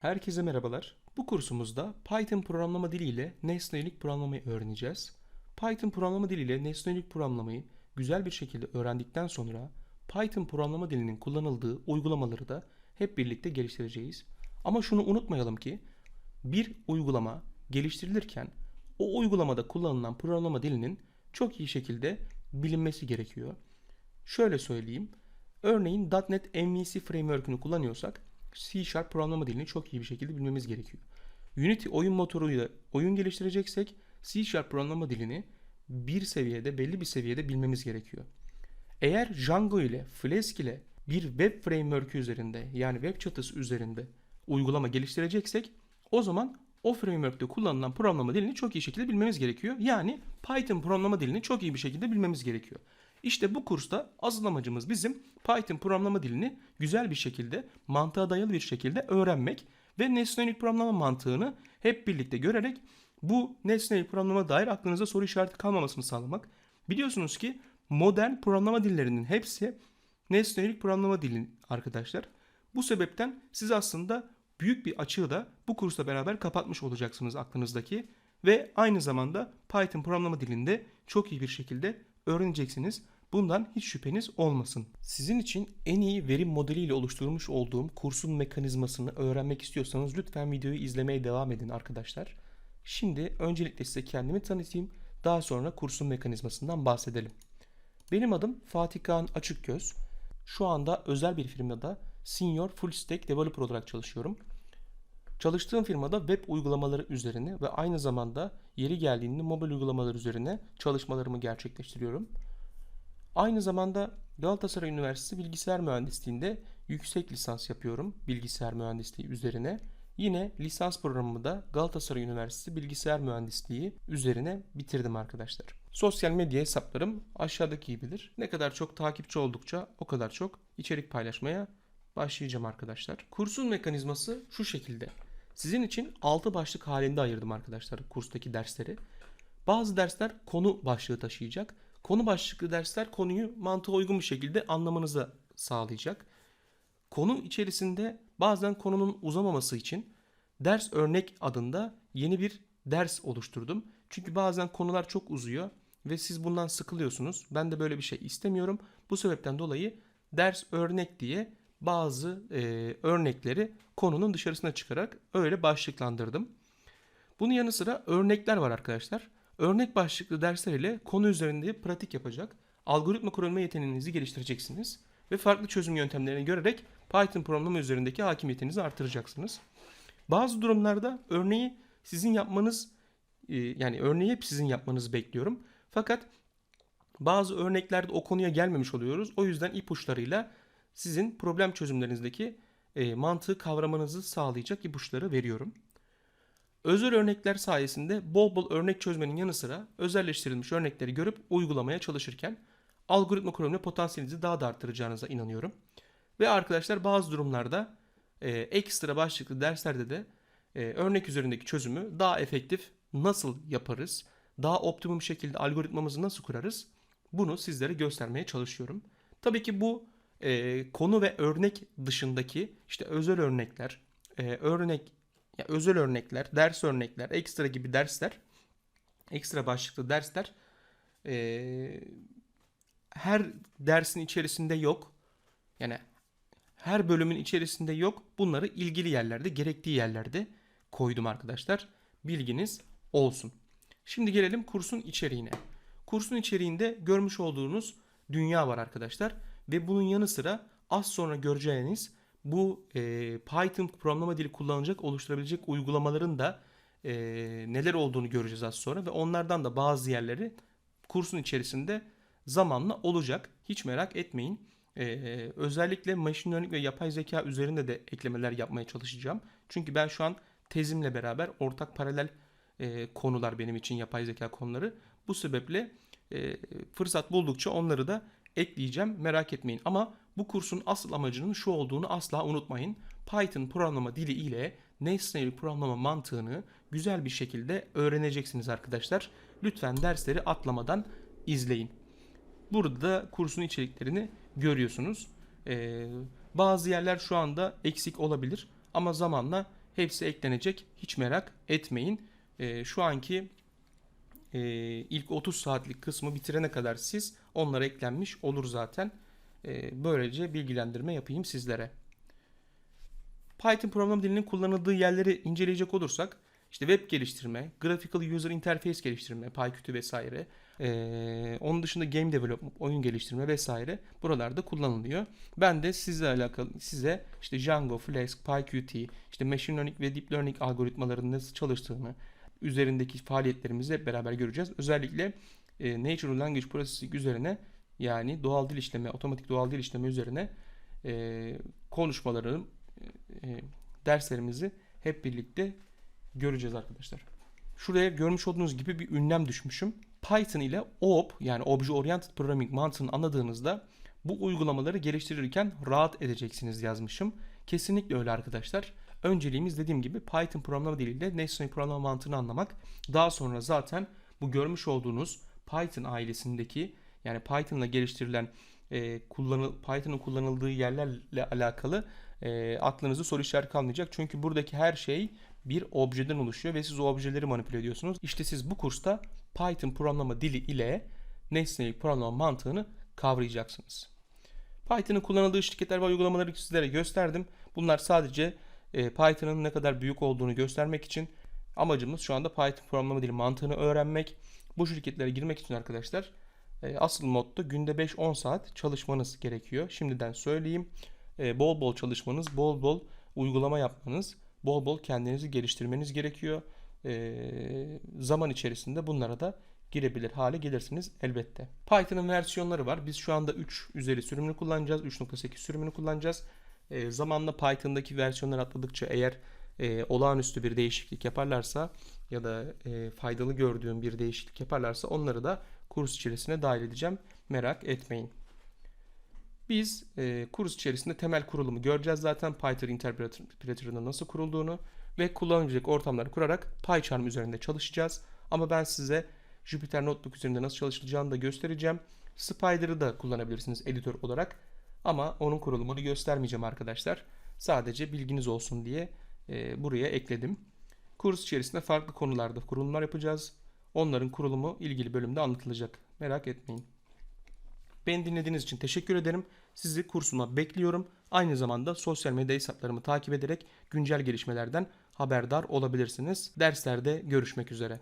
Herkese merhabalar. Bu kursumuzda Python programlama dili ile nesnelik programlamayı öğreneceğiz. Python programlama dili ile nesnelik programlamayı güzel bir şekilde öğrendikten sonra Python programlama dilinin kullanıldığı uygulamaları da hep birlikte geliştireceğiz. Ama şunu unutmayalım ki bir uygulama geliştirilirken o uygulamada kullanılan programlama dilinin çok iyi şekilde bilinmesi gerekiyor. Şöyle söyleyeyim. Örneğin .NET MVC framework'ünü kullanıyorsak C Sharp programlama dilini çok iyi bir şekilde bilmemiz gerekiyor. Unity oyun motoruyla oyun geliştireceksek C Sharp programlama dilini bir seviyede, belli bir seviyede bilmemiz gerekiyor. Eğer Django ile Flask ile bir web framework üzerinde yani web çatısı üzerinde uygulama geliştireceksek o zaman o framework'te kullanılan programlama dilini çok iyi şekilde bilmemiz gerekiyor. Yani Python programlama dilini çok iyi bir şekilde bilmemiz gerekiyor. İşte bu kursta asıl amacımız bizim Python programlama dilini güzel bir şekilde, mantığa dayalı bir şekilde öğrenmek ve nesnelik programlama mantığını hep birlikte görerek bu nesnelik programlama dair aklınıza soru işareti kalmamasını sağlamak. Biliyorsunuz ki modern programlama dillerinin hepsi nesnelik programlama dili arkadaşlar. Bu sebepten siz aslında büyük bir açığı da bu kursla beraber kapatmış olacaksınız aklınızdaki ve aynı zamanda Python programlama dilinde çok iyi bir şekilde öğreneceksiniz. Bundan hiç şüpheniz olmasın. Sizin için en iyi verim modeliyle oluşturmuş olduğum kursun mekanizmasını öğrenmek istiyorsanız lütfen videoyu izlemeye devam edin arkadaşlar. Şimdi öncelikle size kendimi tanıtayım. Daha sonra kursun mekanizmasından bahsedelim. Benim adım Fatih Kaan Açıkgöz. Şu anda özel bir firmada Senior Full Stack Developer olarak çalışıyorum. Çalıştığım firmada web uygulamaları üzerine ve aynı zamanda yeri geldiğinde mobil uygulamalar üzerine çalışmalarımı gerçekleştiriyorum. Aynı zamanda Galatasaray Üniversitesi Bilgisayar Mühendisliği'nde yüksek lisans yapıyorum bilgisayar mühendisliği üzerine. Yine lisans programımı da Galatasaray Üniversitesi Bilgisayar Mühendisliği üzerine bitirdim arkadaşlar. Sosyal medya hesaplarım aşağıdaki gibidir. Ne kadar çok takipçi oldukça o kadar çok içerik paylaşmaya başlayacağım arkadaşlar. Kursun mekanizması şu şekilde. Sizin için 6 başlık halinde ayırdım arkadaşlar kurstaki dersleri. Bazı dersler konu başlığı taşıyacak. Konu başlıklı dersler konuyu mantığa uygun bir şekilde anlamanızı sağlayacak. Konu içerisinde bazen konunun uzamaması için ders örnek adında yeni bir ders oluşturdum. Çünkü bazen konular çok uzuyor ve siz bundan sıkılıyorsunuz. Ben de böyle bir şey istemiyorum. Bu sebepten dolayı ders örnek diye bazı e, örnekleri konunun dışarısına çıkarak öyle başlıklandırdım. Bunun yanı sıra örnekler var arkadaşlar. Örnek başlıklı dersler ile konu üzerinde pratik yapacak, algoritma kurulma yeteneğinizi geliştireceksiniz ve farklı çözüm yöntemlerini görerek Python programlama üzerindeki hakimiyetinizi artıracaksınız. Bazı durumlarda örneği sizin yapmanız e, yani örneği hep sizin yapmanızı bekliyorum. Fakat bazı örneklerde o konuya gelmemiş oluyoruz. O yüzden ipuçlarıyla sizin problem çözümlerinizdeki e, mantığı kavramanızı sağlayacak ipuçları veriyorum. Özel örnekler sayesinde bol bol örnek çözmenin yanı sıra özelleştirilmiş örnekleri görüp uygulamaya çalışırken algoritma kurulma potansiyelinizi daha da arttıracağınıza inanıyorum. Ve arkadaşlar bazı durumlarda e, ekstra başlıklı derslerde de e, örnek üzerindeki çözümü daha efektif nasıl yaparız, daha optimum şekilde algoritmamızı nasıl kurarız bunu sizlere göstermeye çalışıyorum. Tabii ki bu e, konu ve örnek dışındaki işte özel örnekler, e, örnek ya özel örnekler, ders örnekler, ekstra gibi dersler, ekstra başlıklı dersler e, her dersin içerisinde yok. Yani her bölümün içerisinde yok. Bunları ilgili yerlerde, gerektiği yerlerde koydum arkadaşlar. Bilginiz olsun. Şimdi gelelim kursun içeriğine. Kursun içeriğinde görmüş olduğunuz dünya var arkadaşlar. Ve bunun yanı sıra az sonra göreceğiniz bu e, Python programlama dili kullanacak, oluşturabilecek uygulamaların da e, neler olduğunu göreceğiz az sonra. Ve onlardan da bazı yerleri kursun içerisinde zamanla olacak. Hiç merak etmeyin. E, özellikle machine learning ve yapay zeka üzerinde de eklemeler yapmaya çalışacağım. Çünkü ben şu an tezimle beraber ortak paralel e, konular benim için yapay zeka konuları. Bu sebeple e, fırsat buldukça onları da ekleyeceğim merak etmeyin. Ama bu kursun asıl amacının şu olduğunu asla unutmayın. Python programlama dili ile nesneli programlama mantığını güzel bir şekilde öğreneceksiniz arkadaşlar. Lütfen dersleri atlamadan izleyin. Burada da kursun içeriklerini görüyorsunuz. Ee, bazı yerler şu anda eksik olabilir ama zamanla Hepsi eklenecek. Hiç merak etmeyin. Ee, şu anki e, ilk 30 saatlik kısmı bitirene kadar siz onlara eklenmiş olur zaten. Ee, böylece bilgilendirme yapayım sizlere. Python programlama dilinin kullanıldığı yerleri inceleyecek olursak işte web geliştirme, graphical user interface geliştirme, PyQt vesaire. Ee, onun dışında game development, oyun geliştirme vesaire buralarda kullanılıyor. Ben de sizle alakalı size işte Django, Flask, PyQt, işte machine learning ve deep learning algoritmalarının nasıl çalıştığını, üzerindeki faaliyetlerimizi hep beraber göreceğiz. Özellikle e, Natural Language Processing üzerine yani doğal dil işleme, otomatik doğal dil işleme üzerine e, konuşmalarım, e, derslerimizi hep birlikte göreceğiz arkadaşlar. Şuraya görmüş olduğunuz gibi bir ünlem düşmüşüm. Python ile OOP yani Object Oriented Programming mantığını anladığınızda bu uygulamaları geliştirirken rahat edeceksiniz yazmışım. Kesinlikle öyle arkadaşlar. Önceliğimiz dediğim gibi Python programlama diliyle nesne programlama mantığını anlamak. Daha sonra zaten bu görmüş olduğunuz Python ailesindeki yani Python'la geliştirilen e, kullanıl Python'ın kullanıldığı yerlerle alakalı e, aklınızda soru işareti kalmayacak. Çünkü buradaki her şey bir objeden oluşuyor ve siz o objeleri manipüle ediyorsunuz. İşte siz bu kursta Python programlama dili ile nesneyi programlama mantığını kavrayacaksınız. Python'ın kullanıldığı şirketler ve uygulamaları sizlere gösterdim. Bunlar sadece e, Python'ın ne kadar büyük olduğunu göstermek için amacımız şu anda Python programlama dili mantığını öğrenmek. Bu şirketlere girmek için arkadaşlar e, asıl modda günde 5-10 saat çalışmanız gerekiyor. Şimdiden söyleyeyim. E, bol bol çalışmanız, bol bol uygulama yapmanız, bol bol kendinizi geliştirmeniz gerekiyor. E, zaman içerisinde bunlara da girebilir hale gelirsiniz elbette. Python'ın versiyonları var. Biz şu anda 3 üzeri sürümünü kullanacağız. 3.8 sürümünü kullanacağız. Zamanla Python'daki versiyonlar atladıkça eğer e, olağanüstü bir değişiklik yaparlarsa ya da e, faydalı gördüğüm bir değişiklik yaparlarsa onları da kurs içerisine dahil edeceğim. Merak etmeyin. Biz e, kurs içerisinde temel kurulumu göreceğiz zaten Python Interpreter'ının nasıl kurulduğunu ve kullanılacak ortamları kurarak PyCharm üzerinde çalışacağız. Ama ben size Jupyter Notebook üzerinde nasıl çalışılacağını da göstereceğim. Spider'ı da kullanabilirsiniz editör olarak. Ama onun kurulumunu göstermeyeceğim arkadaşlar. Sadece bilginiz olsun diye e, buraya ekledim. Kurs içerisinde farklı konularda kurulumlar yapacağız. Onların kurulumu ilgili bölümde anlatılacak. Merak etmeyin. Beni dinlediğiniz için teşekkür ederim. Sizi kursuma bekliyorum. Aynı zamanda sosyal medya hesaplarımı takip ederek güncel gelişmelerden haberdar olabilirsiniz. Derslerde görüşmek üzere.